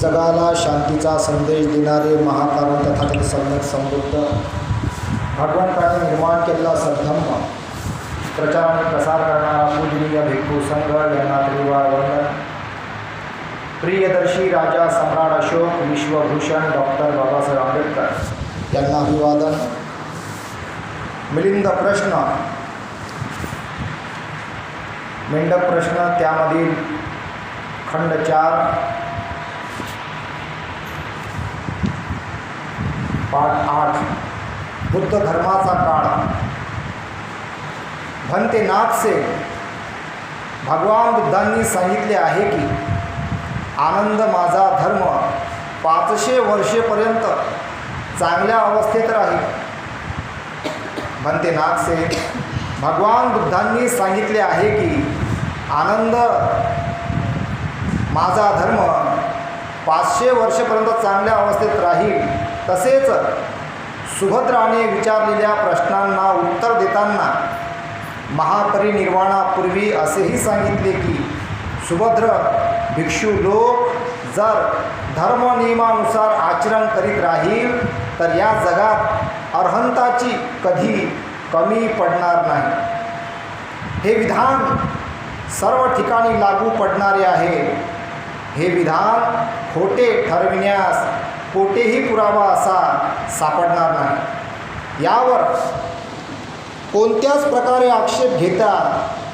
जगाला शांतीचा संदेश देणारे महाकारण तथागत सम्यक समृद्ध. भगवंताने निर्माण केलेला सद्धम्म. प्रचार आणि प्रसार करणारा पूजनीय भिक्खू संघ यांना त्रिवार वंदन. प्रियदर्शी राजा सम्राट अशोक विश्वभूषण डॉक्टर बाबासाहेब आंबेडकर यांना अभिवादन. मिलिंद प्रश्न. मेंढक प्रश्न त्यामधील खंड चार. पाठ आठ बुद्ध धर्माचा काळ. भंते नाथसे भगवान बुद्धांनी सांगितले आहे की आनंद माझा धर्म पाचशे वर्षेपर्यंत चांगल्या अवस्थेत राहील. भंते नाथसे भगवान बुद्धांनी सांगितले आहे की आनंद माझा धर्म पाचशे वर्षेपर्यंत चांगल्या अवस्थेत राहील. तसेच सुभद्राने विचारलेल्या प्रश्नांना उत्तर देताना महापरिनिर्वाणापूर्वी असेही सांगितले की सुभद्र भिक्षू लोक जर धर्मनियमानुसार आचरण करीत राहील तर या जगात अर्हंताची कधी कमी पडणार नाही. हे विधान सर्व ठिकाणी लागू पडणारे आहे. हे विधान खोटे ठरविण्यास कोठेही पुरावा असा सापडणार नाही. यावर कोणत्याच प्रकारे आक्षेप घेता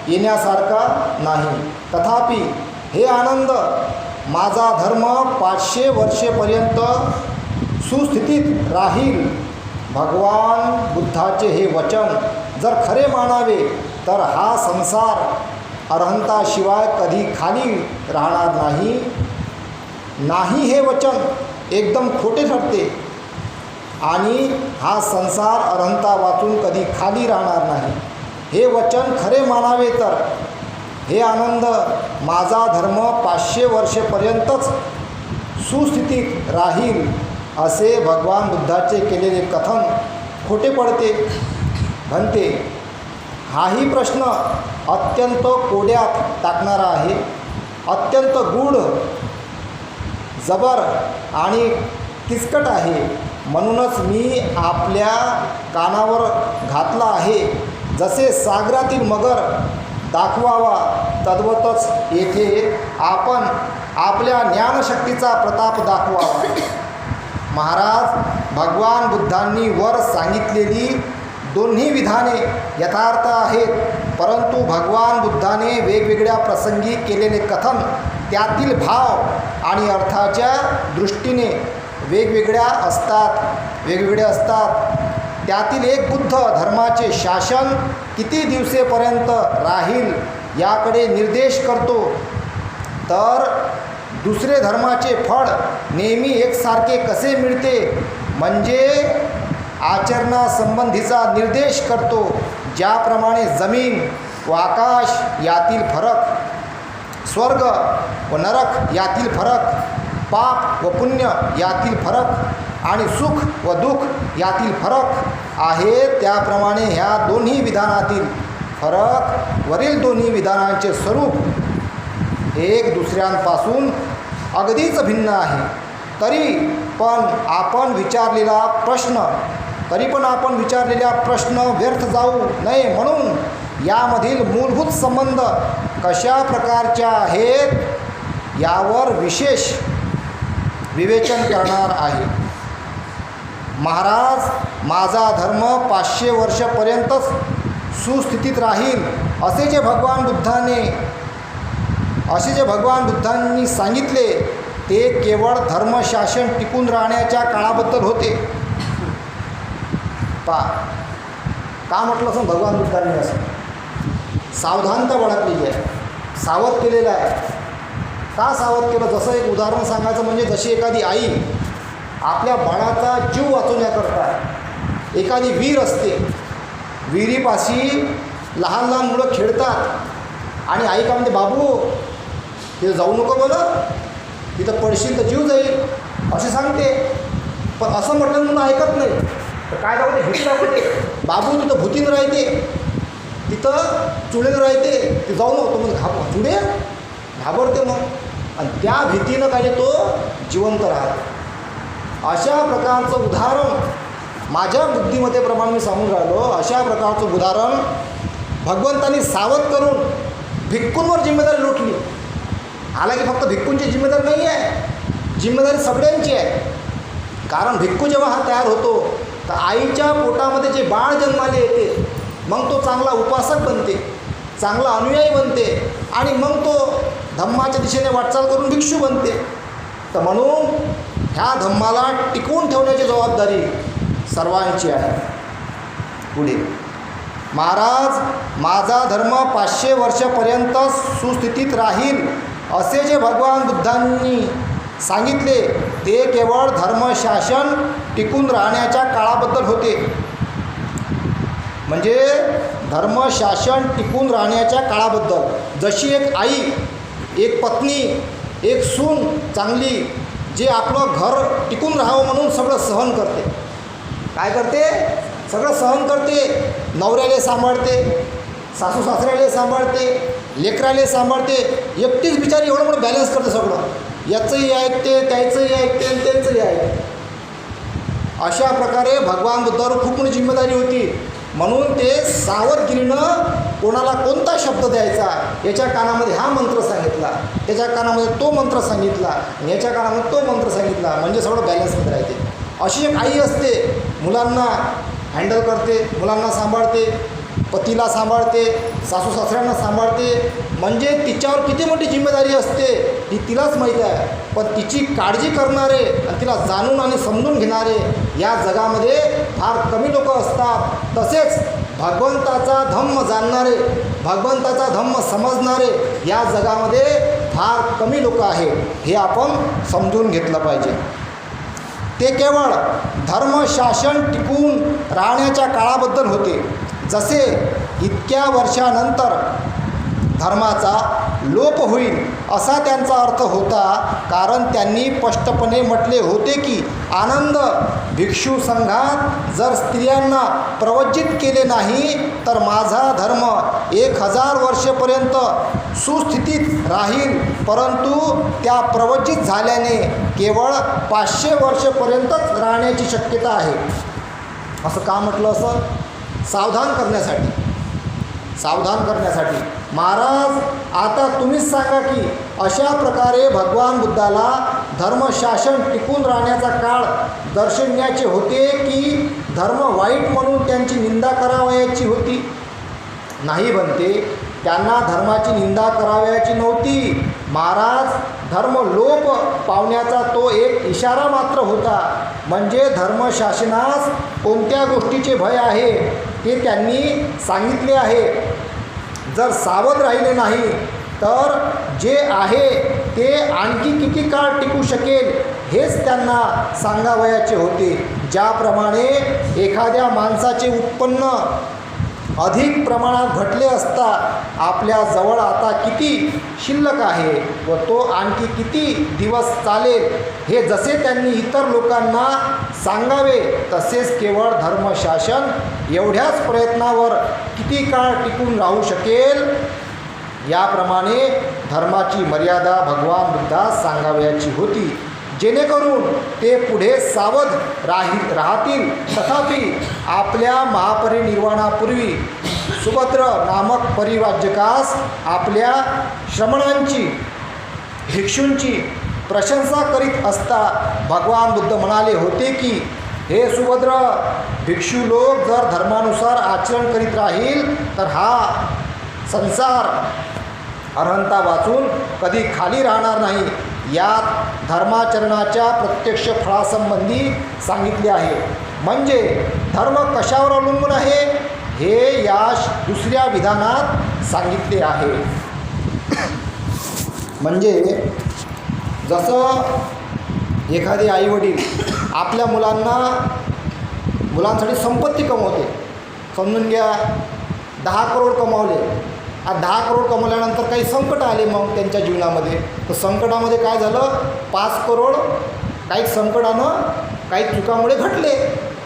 येण्यासारखा नाही. तथापि हे आनंद माझा धर्म पाचशे वर्षेपर्यंत सुस्थितीत राहील. भगवान बुद्धाचे हे वचन जर खरे मानावे तर हा संसार अर्हंताशिवाय कधी खाली राहणार नाही. नाही हे वचन एकदम खोटे ठरते आणि हा संसार अरहंता वाचून कधी खाली राहणार नाही. हे वचन खरे मानावे तर. हे आनंद माझा धर्म पाचशे वर्षेपर्यंतच सुस्थितीत राहील असे भगवान बुद्धाचे केलेले कथन खोटे पडते. म्हणते हाही प्रश्न अत्यंत कोड्यात टाकणारा आहे. अत्यंत गूढ जबर आणि किचकट आहे. म्हणूनच मी आपल्या कानावर घातला आहे. जसे सागरातील मगर दाखवावा तद्वतच येथे आपण आपल्या ज्ञानशक्तीचा प्रताप दाखवावा. महाराज भगवान बुद्धांनी वर सांगितलेली दोन्ही विधाने यथार्थ आहेत. परंतु भगवान बुद्धाने वेगवेगळ्या प्रसंगी केलेले कथन त्यातील भाव आणि अर्थाच्या दृष्टीने वेगवेगळ्या असतात वेगवेगळे असतात. त्यातील एक बुद्ध धर्माचे शासन किती दिवसेपर्यंत राहील याकडे निर्देश करतो? तर दुसरे धर्माचे फळ नेहमी एकसारखे कसे मिळते? म्हणजे आचरणासंबंधीचा निर्देश करतो ज्याप्रमाणे जमीन व आकाश यातील फरक स्वर्ग व नरक यातील फरक पाप व पुण्य यातील फरक आणि सुख व दुःख यातील फरक आहे त्याप्रमाणे ह्या दोन्ही विधानातील फरक वरील दोन्ही विधानांचे स्वरूप एक दुसऱ्यांपासून अगदीच भिन्न आहे. तरी पण आपण विचारलेला प्रश्न तरी पण आपण विचारलेल्या प्रश्न व्यर्थ जाऊ नये म्हणून यामधील मूलभूत संबंध कशा प्रकारच्या आहेत यावर विशेष विवेचन करणार आहे. महाराज माझा धर्म पाचशे वर्षपर्यंतच सुस्थितीत राहील असे जे भगवान बुद्धाने असे जे भगवान बुद्धांनी सांगितले ते केवळ धर्मशासन टिकून राहण्याच्या काळाबद्दल होते. पा का म्हटलं असं? भगवान बुद्धांनी असं? सावधानता बाळगलेली आहे. सावध केलेलं आहे. का सावध केलं? जसं एक उदाहरण सांगायचं म्हणजे जशी एखादी आई आपल्या बाळाचा जीव वाचवण्याकरता एखादी विहीर असते. विहिरीपाशी लहान लहान मुलं खेळतात आणि आई का म्हणते बाबू तिथं जाऊ नको बरं तिथं पडशील तर जीव जाईल. असे सांगते. पण असं म्हटलं म्हणून ऐकत नाही. तर काय दाखवते भीती दाखवते बाबू तिथं भूतीनं राहते. तिथं चुडेनं राहते ते जाऊ नको मग घाब चुडे घाबरते मग. आणि त्या भीतीनं काही तो जिवंत राहतो. अशा प्रकारचं उदाहरण माझ्या बुद्धिमत्तेप्रमाणे मी सांगून राहिलो. अशा प्रकारचं उदाहरण भगवंतांनी सावध करून भिक्कूंवर जिम्मेदारी लुटली. आला हालाकी फक्त भिक्कूंची जिम्मेदारी नाही आहे जिम्मेदारी सगळ्यांची आहे. कारण भिक्खू जेव्हा हा तयार होतो तर आईच्या पोटामध्ये जे बाळ जन्माले येते मग तो चांगला उपासक बनते चांगला अनुयायी बनते आणि मग तो धम्माच्या दिशेने वाटचाल करून भिक्षू बनते. तर म्हणून ह्या धम्माला टिकवून ठेवण्याची जबाबदारी सर्वांची आहे. पुढे. महाराज माझा धर्म पाचशे वर्षापर्यंत सुस्थितीत राहील असे जे भगवान बुद्धांनी सांगितले ते केवळ धर्मशासन टिकून राहण्याच्या काळाबद्दल होते. म्हणजे धर्मशासन टिकून राहण्याच्या काळाबद्दल. जशी एक आई एक पत्नी एक सून चांगली जे आपलं घर टिकून राहावं म्हणून सगळं सहन करते. काय करते? सगळं सहन करते. नवऱ्याले सांभाळते सासू सासऱ्याला सांभाळते लेकराले सांभाळते. एकटीच बिचारी एवढं मोठं बॅलन्स करते सगळं. याचंही ऐकते त्याचंही ऐकते आणि त्यांचंही ऐकते अशा प्रकारे भगवान बुद्धावर खूप मोठी जिम्मेदारी होती. म्हणून ते सावधगिरीनं कोणाला कोणता शब्द द्यायचा याच्या कानामध्ये हा मंत्र सांगितला. त्याच्या कानामध्ये तो मंत्र सांगितला आणि याच्या कानामध्ये तो मंत्र सांगितला. म्हणजे सगळं बॅलन्समध्ये राहते. अशी एक आई असते मुलांना हँडल करते मुलांना सांभाळते पतीला सांभाळते सासू सासऱ्यांना सांभाळते. म्हणजे तिच्यावर किती मोठी जिम्मेदारी असते ही तिलाच माहीत आहे. पण तिची काळजी करणारे आणि तिला जाणून आणि समजून घेणारे या जगामध्ये फार कमी लोक असतात. तसेच भगवंताचा धम्म जाणणारे भगवंताचा धम्म समजणारे या जगामध्ये फार कमी लोक आहेत. हे आपण समजून घेतलं पाहिजे. ते केवळ धर्मशासन टिकून राहण्याच्या काळाबद्दल होते. जसे इतक्या वर्षानंतर धर्माचा लोप होईल असा त्यांचा अर्थ होता कारण त्यांनी स्पष्टपणे म्हटले होते की आनंद भिक्षू संघात जर स्त्रियांना प्रवचित केले नाही तर माझा धर्म एक हजार वर्षेपर्यंत सुस्थितीत राहील परंतु त्या प्रवचित झाल्याने केवळ पाचशे वर्षेपर्यंतच राहण्याची शक्यता आहे. असं का म्हटलं असं? सावधान करण्यासाठी. सावधान करण्यासाठी. महाराज आता तुम्हीच सांगा की अशा प्रकारे भगवान बुद्धाला धर्मशासन टिकून राहण्याचा काळ दर्शविण्याचे होते की धर्म वाईट म्हणून त्यांची निंदा करावयाची होती? नाही बनते. त्यांना धर्माची निंदा करावयाची नव्हती. महाराज धर्म लोप पावण्याचा तो एक इशारा मात्र होता. म्हणजे धर्मशासनास कोणत्या गोष्टीचे भय आहे? हे त्यांनी सांगितले आहे. जर सावध राहिले नाही तर जे आहे ते आणखी किती काळ टिकू शकेल हेच त्यांना सांगावयाचे होते. ज्याप्रमाणे एखाद्या माणसाचे उत्पन्न अधिक प्रमाणात घटले असता आपल्या जवळ आता किती शिल्लक आहे व तो आणखी किती दिवस चालेल हे जसे त्यांनी इतर लोकांना सांगावे तसेच केवळ धर्मशासन एवढ्याच प्रयत्नावर किती काळ टिकून राहू शकेल? याप्रमाणे धर्माची मर्यादा भगवान बुद्धास सांगावयाची होती. जेणेकरून ते पुढे सावध राही राहतील. तथापि आपल्या महापरिनिर्वाणापूर्वी सुभद्र नामक परिवाज्यकास आपल्या श्रमणांची भिक्षूंची प्रशंसा करीत असता भगवान बुद्ध म्हणाले होते की हे सुभद्र भिक्षू लोक जर धर्मानुसार आचरण करीत राहील तर हा संसार अर्हंता वाचून कधी खाली राहणार नाही. यात धर्माचरणाच्या प्रत्यक्ष फळासंबंधी सांगितले आहे. म्हणजे धर्म कशावर अवलंबून आहे? हे या श- दुसऱ्या विधानात सांगितले आहे. म्हणजे जसं एखादे आईवडील आपल्या मुलांना मुलांसाठी संपत्ती कमवते. समजून घ्या दहा करोड कमावले. आ दहा करोड कमवल्यानंतर काही संकट आले मग त्यांच्या जीवनामध्ये. तर संकटामध्ये काय झालं? पाच करोड काही संकटानं काही चुकामुळे घटले.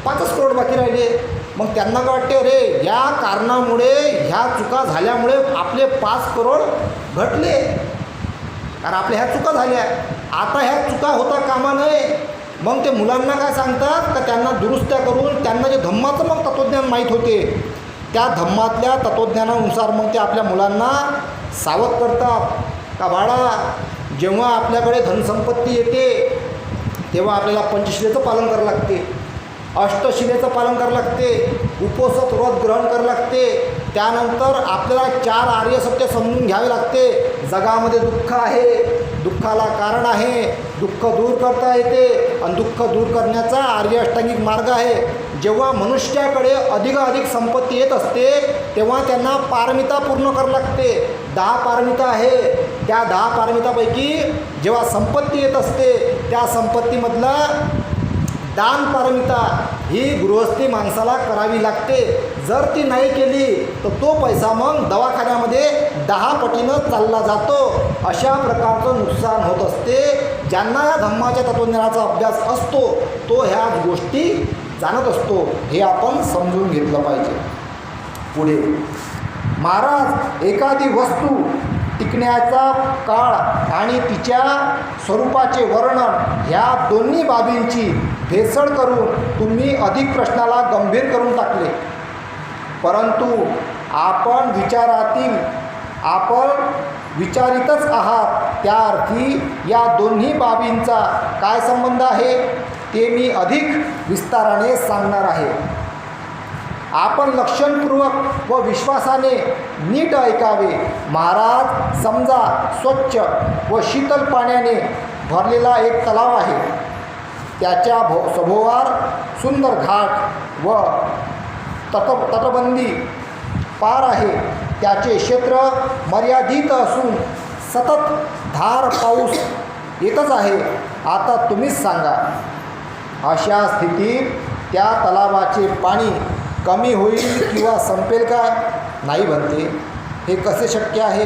पाचच करोड बाकी राहिले. मग त्यांना काय वाटते? अरे या कारणामुळे ह्या चुका झाल्यामुळे आपले पाच करोड घटले. कारण आपल्या ह्या चुका झाल्या. आता ह्या चुका होता कामा नये. मग ते मुलांना काय सांगतात? का त्यांना दुरुस्त्या करून त्यांना जे धम्माचं मग तत्त्वज्ञान माहीत होते. त्या धम्मातल्या तत्त्वज्ञानानुसार मग ते आपल्या मुलांना सावध करतात. का बाळा जेव्हा आपल्याकडे धनसंपत्ती येते तेव्हा आपल्याला पंचशिलेचं पालन करावं लागते. अष्टशिलेचं पालन करावं लागते. उपोसत व्रत ग्रहण करावं लागते. त्यानंतर आपल्याला चार आर्य सत्य समजून घ्यावे लागते. जगामध्ये दुःख आहे. दुःखाला कारण आहे. दुःख दूर करता येते आणि दुःख दूर करण्याचा आर्य अष्टांगिक मार्ग आहे. जेव्हा मनुष्याकडे अधिकाधिक संपत्ती येत असते तेव्हा त्यांना पारमिता पूर्ण करावी लागते. दहा पारमिता आहे. त्या दहा पारमितापैकी जेव्हा संपत्ती येत असते त्या संपत्तीमधला दान पारमिता ही गृहस्थी माणसाला करावी लागते. जर ती नाही केली तर तो पैसा मग दवाखान्यामध्ये दहा पटीनं चालला जातो. अशा प्रकारचं नुकसान होत असते. ज्यांना या धम्माच्या तत्त्वज्ञानाचा अभ्यास असतो तो ह्या गोष्टी जाणत असतो. हे आपण समजून घेतलं पाहिजे. पुढे. महाराज एखादी वस्तू टिकण्याचा काळ आणि तिच्या स्वरूपाचे वर्णन ह्या दोन्ही बाबींची भेसळ करून तुम्ही अधिक प्रश्नाला गंभीर करून टाकले. परंतु आपण विचारातील आपण विचारितच आहात त्या अर्थी या दोन्ही बाबींचा काय संबंध आहे ते मी अधिक विस्ताराने सांगणार आहे. आपण लक्षणपूर्वक व विश्वासाने नीट ऐकावे. महाराज समजा स्वच्छ व शीतल पाण्याने भरलेला एक तलाव आहे. त्याच्या भो सभोवार सुंदर घाट व तट तटबंदी पार आहे. त्याचे क्षेत्र मर्यादित असून सतत धार पाऊस येतच आहे. आता तुम्हीच सांगा. अशा स्थितीत त्या तलावाचे पाणी कमी होईल किंवा संपेल काय नाही बनते हे कसे शक्य आहे?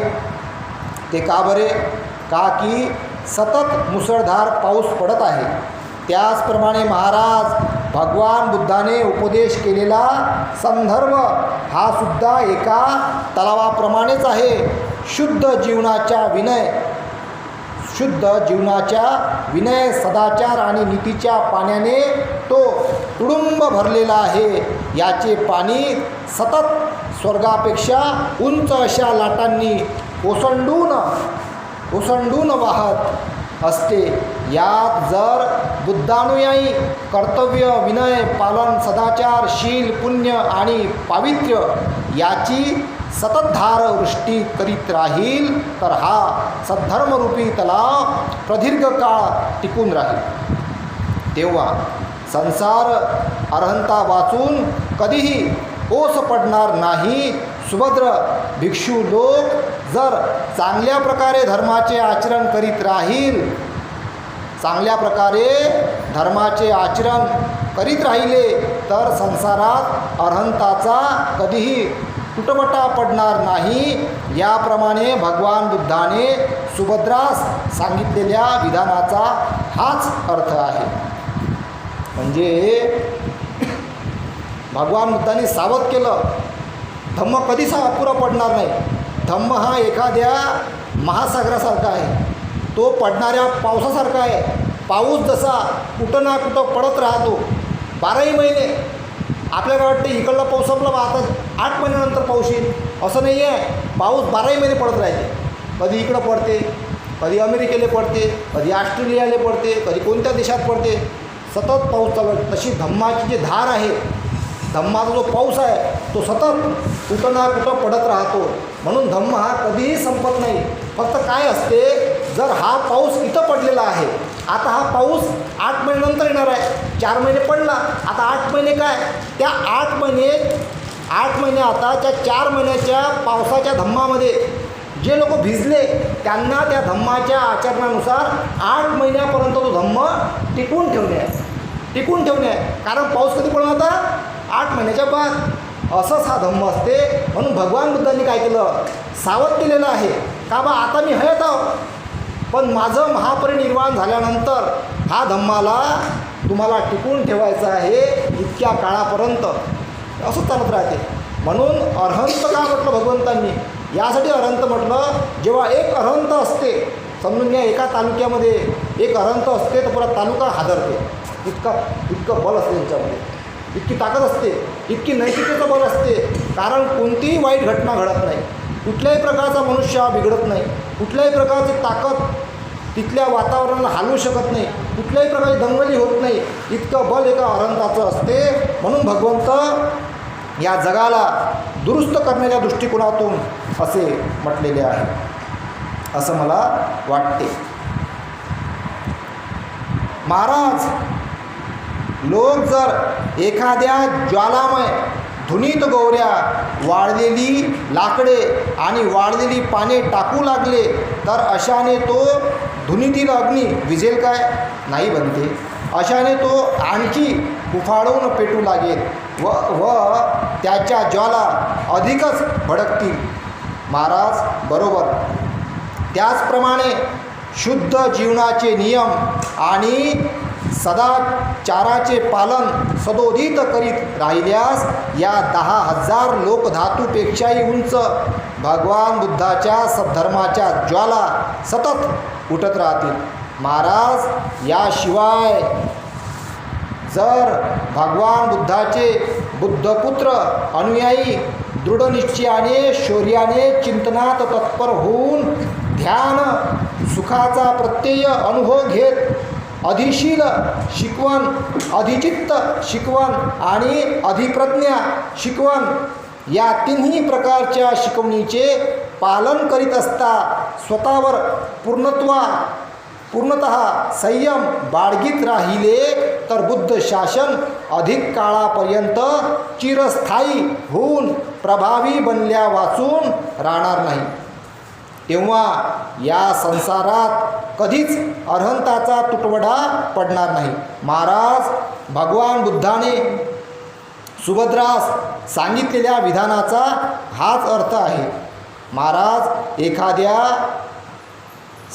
ते का बरे? का की सतत मुसळधार पाऊस पडत आहे? त्याचप्रमाणे महाराज भगवान बुद्धाने उपदेश केलेला संदर्भ हा सुद्धा एका तलावाप्रमाणेच आहे. शुद्ध जीवनाच्या विनय शुद्ध जीवनाच्या विनय सदाचार आणि नीतीच्या पाण्याने तो तुडुंब भरलेला आहे. याचे पाणी सतत स्वर्गापेक्षा उंच अशा लाटांनी ओसंडून ओसंडून वाहत असते. यात जर बुद्धानुयायी कर्तव्य विनय पालन सदाचार शील पुण्य आणि पावित्र्य याची सततधार वृष्टी करीत राहील तर हा सद्धर्मरूपी तलाव प्रदीर्घ काळ टिकून राहील. तेव्हा संसार अर्हंता वाचून कधीही ओस पडणार नाही. सुभद्र भिक्षू लोक जर चांगल्या प्रकारे धर्माचे आचरण करीत राहील चांगल्या प्रकारे धर्माचे आचरण करीत राहिले तर संसारात अर्हंताचा कधीही तुटवटा पडणार नाही. याप्रमाणे भगवान बुद्धाने सुभद्रास सांगितलेल्या विधानाचा हाच अर्थ आहे. म्हणजे भगवान बुद्धाने सावध केलं. धम्म कधीच हा अपुरा पडणार नाही. धम्म हा एखाद्या महासागरासारखा आहे. तो पडणाऱ्या पावसासारखा आहे. पाऊस जसा कुठं ना कुठं पडत राहतो. बाराही महिने. आपल्याला वाटतं इकडला पाऊस संपला बा आता आठ महिन्यानंतर पाऊस येईल. असं नाही आहे. पाऊस बाराही महिने पडत राहते. कधी इकडं पडते कधी अमेरिकेला पडते कधी ऑस्ट्रेलियाला पडते कधी कोणत्या देशात पडते. सतत पाऊस चालू तशी धम्माची जी धार आहे धम्माचा जो पाऊस आहे तो सतत कुठं ना कुठं पडत राहतो. म्हणून धम्म हा कधीही संपत नाही. फक्त काय असते जर हा पाऊस इथं पडलेला आहे आता हा पाऊस आठ महिन्यानंतर येणार आहे. चार महिने पडला आता आठ महिने काय? त्या आठ महिने आठ महिने आता त्या चार महिन्याच्या पावसाच्या धम्मामध्ये जे लोक भिजले त्यांना त्या धम्माच्या आचरणानुसार आठ महिन्यापर्यंत तो धम्म टिकून ठेवणे आहे. टिकून ठेवणे आहे. कारण पाऊस कधी पडणार होता? आठ महिन्याच्या बाद. असंच हा धम्म असते. म्हणून भगवान बुद्धांनी काय केलं? सावध केलेलं आहे. का बा आता मी हयत आहो. पण माझं महापरिनिर्वाण झाल्यानंतर हा धम्माला तुम्हाला टिकून ठेवायचा आहे इतक्या काळापर्यंत. असं चालत राहते. म्हणून अरहंत का म्हटलं भगवंतांनी? यासाठी अरहंत म्हटलं जेव्हा एक अरहंत असते समजून घ्या एका तालुक्यामध्ये एक अरहंत असते तर पुरा तालुका हादरते. इतका इतकं बल असते त्यांच्यामध्ये इतकी ताकद असते इतकी नैतिकतेचं बल असते. कारण कोणतीही वाईट घटना घडत नाही. कुठल्याही प्रकारचा मनुष्य हा बिघडत नाही. कुठल्याही प्रकारची ताकद तिथल्या वातावरणाला हालवू शकत नाही. कुठल्याही प्रकारची दंगली होत नाही. इतकं बल एका अरंताचं असते. म्हणून भगवंत या जगाला दुरुस्त करण्याच्या दृष्टिकोनातून असे म्हटलेले आहे. असं मला वाटते. महाराज लोक जर एखाद्या ज्वालामय धुनीत गौऱ्या वाळलेली लाकडे आणि वाळलेली पाने टाकू लागले तर अशाने तो धुनीतील अग्नी विजेल काय? नाही बनते. अशाने तो आणखी उफाळून पेटू लागेल व व त्याच्या ज्वाला अधिकच भडकतील. महाराज बरोबर. त्याचप्रमाणे शुद्ध जीवनाचे नियम आणि सदाचाराचे पालन सदोदित करीत राहिल्यास या दहा हजार लोकधातूपेक्षाही उंच. भगवान बुद्धाच्या सद्धर्माच्या ज्वाला सतत उठत राहतील. महाराज याशिवाय जर भगवान बुद्धाचे बुद्धपुत्र अनुयायी दृढनिश्चयाने शौर्याने चिंतनात तत्पर होऊन ध्यान सुखाचा प्रत्यय अनुभव घेत अधिशील शिकवण अधिचित्त शिकवण आणि अधिप्रज्ञा शिकवण या तिन्ही प्रकारच्या शिकवणीचे पालन करीत असता स्वतःवर पूर्णत्वा पूर्णत संयम बाळगीत राहिले तर बुद्ध शासन अधिक काळापर्यंत चिरस्थायी होऊन प्रभावी बनल्या वाचून राहणार नाही. तेव्हा या संसारात कधीच अर्हंताचा तुटवडा पडणार नाही. महाराज भगवान बुद्धाने सुभद्रास सांगितलेल्या विधानाचा हाच अर्थ आहे. महाराज एखाद्या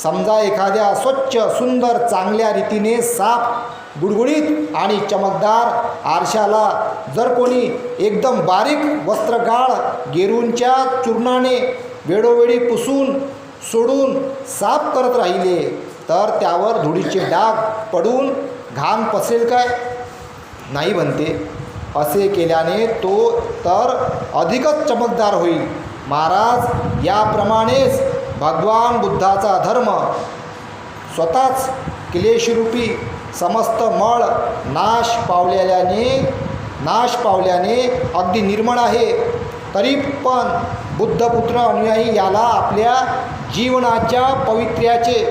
समजा एखाद्या स्वच्छ सुंदर चांगल्या रीतीने साफ गुडगुडीत आणि चमकदार आरशाला जर कोणी एकदम बारीक वस्त्रगाळ गेरूंच्या चूर्णाने वेळोवेळी पुसून सोडून साफ करत राहिले तर त्यावर धुळीचे डाग पडून घाण पसरेल काय? नाही बनते. असे केल्याने तो तर अधिकच चमकदार होईल. महाराज याप्रमाणेच भगवान बुद्धाचा धर्म. स्वतःच क्लेशरूपी समस्त मळ नाश पावलेल्याने नाश पावल्याने अगदी निर्मळ आहे. तरी पण बुद्धपुत्र अनुयायी याला आपल्या जीवनाच्या पवित्र्याचे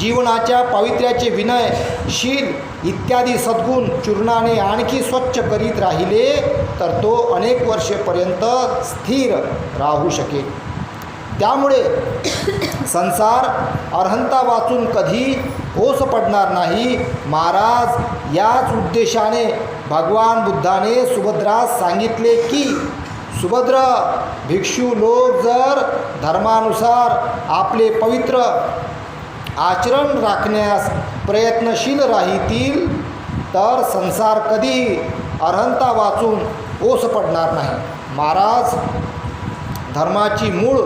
जीवनाच्या पावित्र्याचे विनय शील इत्यादी सद्गुण चूर्णाने आणखी स्वच्छ करीत राहिले तर तो अनेक वर्षेपर्यंत स्थिर राहू शकेल. त्यामुळे संसार अर्हंता वाचून कधी ओस पडणार नाही. महाराज याच उद्देशाने भगवान बुद्धाने सुभद्रास सांगितले की सुभद्र भिक्षू लोक जर धर्मानुसार आपले पवित्र आचरण राखण्यास प्रयत्नशील राहतील तर संसार कधी अर्हंता वाचून ओस पडणार नाही. महाराज धर्माची मूळ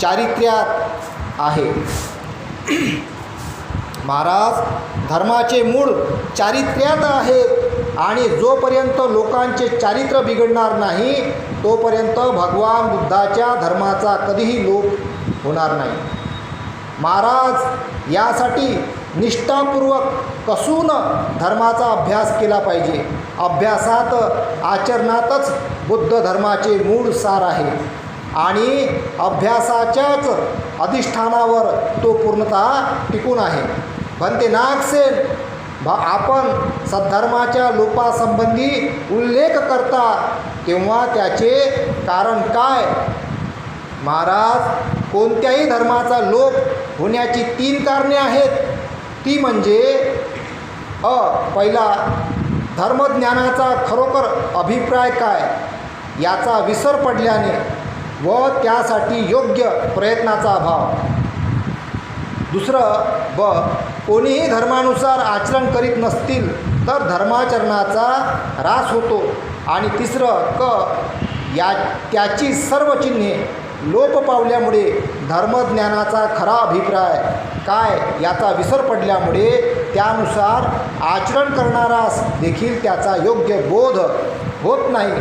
चारित्र्यात आहे. महाराज धर्माचे मूळ चारित्र्यात आहे. आणि जोपर्यंत लोकांचे चारित्र्य बिघडणार नाही तोपर्यंत भगवान बुद्धाच्या धर्माचा कधीही लोप होणार नाही. महाराज यासाठी निष्ठापूर्वक कसून धर्माचा अभ्यास केला पाहिजे. अभ्यासात आचरणातच बुद्ध धर्माचे मूळ सार आहे. आणि अभ्यासाच्याच अधिष्ठानावर तो पूर्णतः टिकून आहे. भंते नागसेन भ आपण सद्धर्माच्या लोपासंबंधी उल्लेख करता तेव्हा त्याचे कारण काय? महाराज कोणत्याही धर्माचा लोप होण्याची तीन कारणे आहेत. ती म्हणजे अ पहिला धर्मज्ञानाचा खरोखर अभिप्राय काय? याचा विसर पडल्याने व त्यासाठी योग्य प्रयत्नाचा अभाव. दुसरं ब कोणीही धर्मानुसार आचरण करीत नसतील तर धर्माचरणाचा ऱ्हास होतो. आणि तिसरं क या त्याची सर्व चिन्हे लोप पावल्यामुळे धर्मज्ञानाचा खरा अभिप्राय काय याचा विसर पडल्यामुळे त्यानुसार आचरण करणारास देखील त्याचा योग्य बोध होत नाही.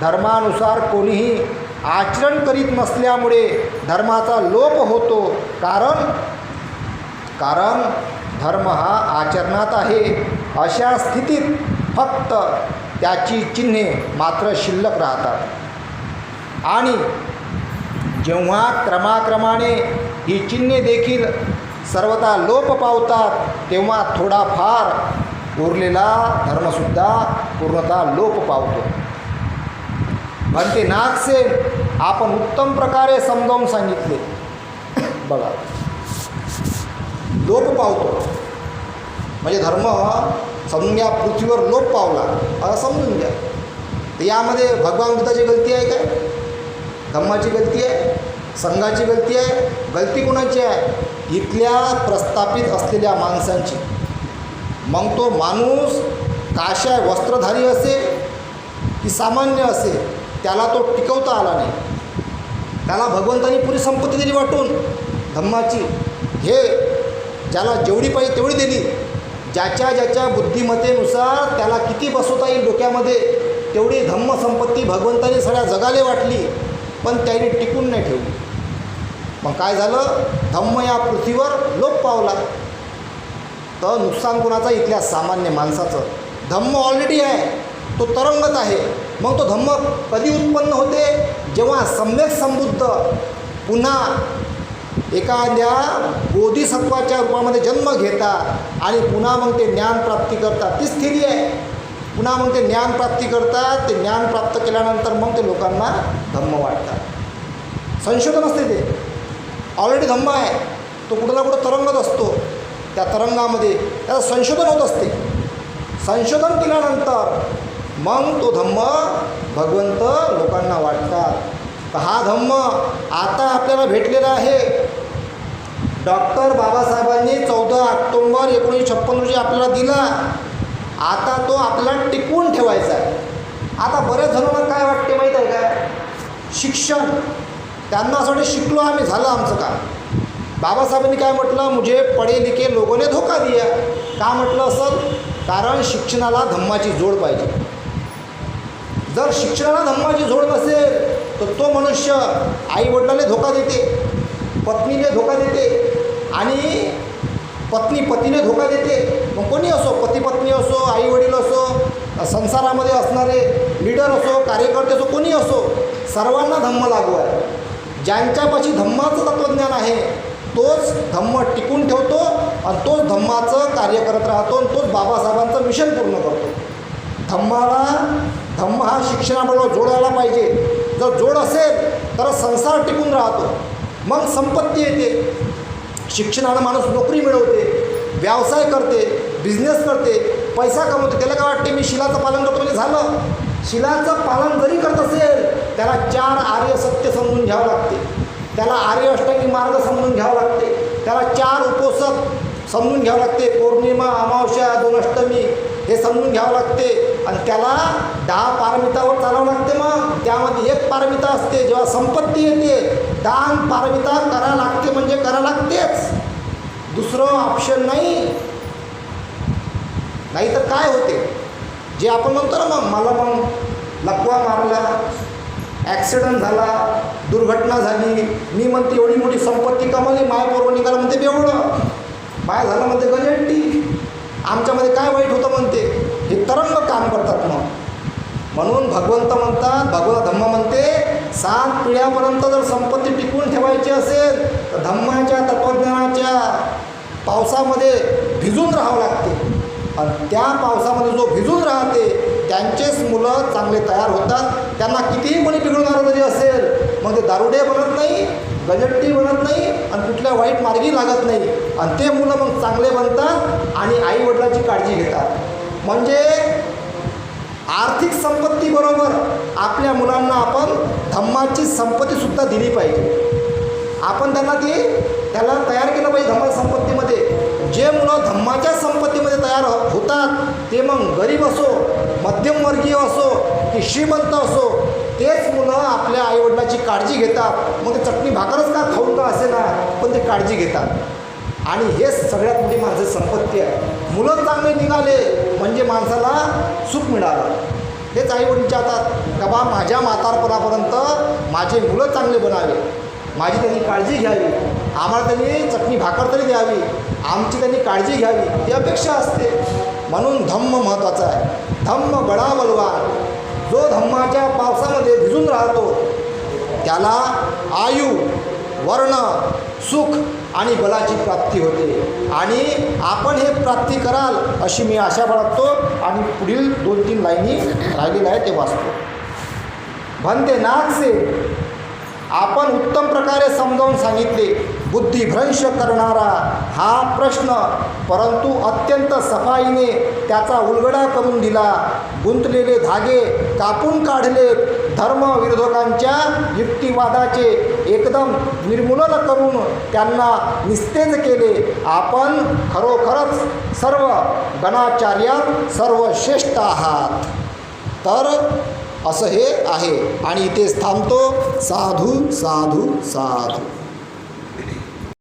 धर्मानुसार कोणीही आचरण करीत नसल्यामुळे धर्माचा लोप होतो. कारण कारण धर्म हा आचरणात आहे. अशा स्थितीत फक्त त्याची चिन्हे मात्र शिल्लक राहतात. आणि जेव्हा क्रमाक्रमाने ही चिन्हे देखील सर्वता लोप पावतात तेव्हा थोडाफार उरलेला धर्मसुद्धा पूर्णतः लोप पावतो. भंते नागसेन आपण उत्तम प्रकारे समजावून सांगितले. बघा. लोप पावतो. म्हणजे धर्म समजून घ्या पृथ्वीवर लोप पावला. असं समजून घ्या. तर यामध्ये भगवान बुद्धाची गलती आहे काय? धम्माची गलती आहे? संघाची गलती आहे? गलती कोणाची आहे? इथल्या प्रस्थापित असलेल्या माणसांची. मग तो माणूस काशाय वस्त्रधारी असे की सामान्य असे त्याला तो टिकवता आला नाही. त्याला भगवंतानी पुरी संपत्ती दिली वाटून. धम्माची. हे ज्याला जेवढी पाहिजे तेवढी दिली ज्याच्या ज्याच्या बुद्धिमत्तेनुसार त्याला किती बसवता येईल डोक्यामध्ये तेवढी धम्मसंपत्ती भगवंताने सगळ्या जगाले वाटली पण त्याने टिकून नाही ठेवली. मग काय झालं? धम्म या पृथ्वीवर लोप पावला. तर नुकसान कुणाचा? इथल्या सामान्य माणसाचं. धम्म ऑलरेडी आहे. तो तरंगत आहे. मग तो धम्म कधी उत्पन्न होते? जेव्हा सम्यक समृद्ध पुन्हा एखाद्या बोधिसत्वाच्या रूपामध्ये जन्म घेतात आणि पुन्हा मग ते ज्ञान प्राप्ती करतात ती स्थिती आहे. पुन्हा मग ते ज्ञान प्राप्ती करतात ते ज्ञान प्राप्त केल्यानंतर मग ते लोकांना धम्म वाटतात. संशोधन असते ते. ऑलरेडी धम्म आहे. तो कुठं ना कुठं तरंगत असतो. त्या तरंगामध्ये त्याचं संशोधन होत असते. संशोधन केल्यानंतर मग तो धम्म भगवंत लोकांना वाटतात. तर हा धम्म आता आपल्याला भेटलेला आहे. डॉक्टर बाबासाहेबांनी चौदा ऑक्टोंबर एकोणीसशे छप्पन रोजी आपल्याला दिला. आता तो आपल्याला टिकवून ठेवायचा आहे. आता बऱ्याच जणांना काय वाटते माहीत आहे काय शिक्षण. त्यांना असं वाटतं शिकलो आम्ही झालं आमचं काम. बाबासाहेबांनी काय म्हटलं? मुझे पढे लिखे लोगोने धोका दिया. का म्हटलं असं कारण शिक्षणाला धम्माची जोड पाहिजे. जर शिक्षणाला धम्माची जोड नसेल तर तो मनुष्य आईवडिलाने धोका देते पत्नीने धोका देते आणि पत्नी पतीने धोका देते. मग कोणी असो पती पत्नी असो आई वडील असो संसारामध्ये असणारे लीडर असो कार्यकर्ते असो कोणी असो सर्वांना धम्म लागू आहे. ज्यांच्यापाशी धम्माचं तत्त्वज्ञान आहे तोच धम्म टिकून ठेवतो आणि तोच धम्माचं कार्य करत राहतो आणि तोच बाबासाहेबांचं मिशन पूर्ण करतो. धम्माला धम्म हा शिक्षणाबरोबर जोडायला पाहिजे. जर जोड असेल तर संसार टिकून राहतो. मग संपत्ती येते. शिक्षणानं माणूस नोकरी मिळवते व्यवसाय करते बिझनेस करते पैसा कमवते. त्याला काय वाटते मी शिलाचं पालन करतो म्हणजे झालं? शिलाचं पालन जरी करत असेल त्याला चार आर्य सत्य समजून घ्यावं लागते. त्याला आर्य अष्टांगी मार्ग समजून घ्यावं लागते. त्याला चार उपोषक समजून घ्यावं लागते. पौर्णिमा अमावस्या दोन अष्टमी हे समजून घ्यावं लागते. आणि त्याला दहा पारमितावर चालावं लागते मग. त्यामध्ये एक पारमिता असते जेव्हा संपत्ती येते दान पारमिता करा लागते म्हणजे करा लागतेच. दुसरं ऑप्शन नाही. नाहीतर काय होते? जे आपण म्हणतो ना मग मला मग लकवा मारला ॲक्सिडंट झाला दुर्घटना झाली मी म्हणते एवढी मोठी संपत्ती कमावली माय पोरवं निघाला म्हणते बेवडं. माय झालं म्हणते गजेंटी आमच्यामध्ये काय वाईट होतं म्हणते? हे तरंग काम करतात मग. म्हणून भगवंत म्हणतात भगवत धम्म म्हणते सात पिढ्यापर्यंत जर संपत्ती टिकवून ठेवायची असेल तर धम्माच्या तत्त्वज्ञानाच्या पावसामध्ये भिजून राहावं लागते. आणि त्या पावसामध्ये जो भिजून राहते त्यांचेच मुलं चांगले तयार होतात. त्यांना कितीही कोणी बिघडवणारं जरी असेल मग ते दारुडे बनत नाही गजट्टी बनत नाही आणि कुठल्या वाईट मार्गी लागत नाही. आणि ते मुलं मग चांगले बनतात आणि आईवडिलाची काळजी घेतात. म्हणजे आर्थिक संपत्तीबरोबर आपल्या मुलांना आपण धम्माची संपत्तीसुद्धा दिली पाहिजे. आपण त्यांना ती त्याला तयार केलं पाहिजे धम्मा संपत्तीमध्ये. जे मुलं धम्माच्या संपत्तीमध्ये तयार हो-, होतात ते मग गरीब असो मध्यमवर्गीय असो की श्रीमंत असो तेच मुलं आपल्या आईवडिलाची काळजी घेतात. मग ते चटणी भाकरच का खाऊन का असे ना पण ते काळजी घेतात. आणि हेच सगळ्यात मोठी माझं संपत्ती आहे. मुलं चांगले निघाले म्हणजे माणसाला सुख मिळालं. हेच आईवडील विचारतात का बा माझ्या म्हातारपणापर्यंत माझे मुलं चांगले बनावे. माझी त्यांनी काळजी घ्यावी. आम्हाला त्यांनी चटणी भाकर तरी द्यावी. आमची त्यांनी काळजी घ्यावी. ही अपेक्षा असते. म्हणून धम्म महत्त्वाचा आहे. धम्म बडा बलवान. जो धम्माच्या पावसामध्ये भिजून राहतो त्याला आयु वर्ण सुख आणि बलाची प्राप्ती होते. आणि आपण हे प्राप्ती कराल अशी मी आशा बाळगतो आणि पुढील दोन तीन लाईनी राहिलेल्या आहे ते वाचतो. भन्ते नागसे. आपण उत्तम प्रकारे समजावून सांगितले बुद्धिभ्रंश करणारा हा प्रश्न परंतु अत्यंत सफाईने त्याचा उलगडा करून दिला गुंतलेले धागे कापून काढले धर्मविरोधकांच्या युक्तिवादाचे एकदम निर्मूलन करून त्यांना निस्तेज केले. आपण खरोखरच सर्व गणाचार्यात सर्वश्रेष्ठ आहात. तर असं हे आहे. आणि इथेच थांबतो. साधू साधू साधू.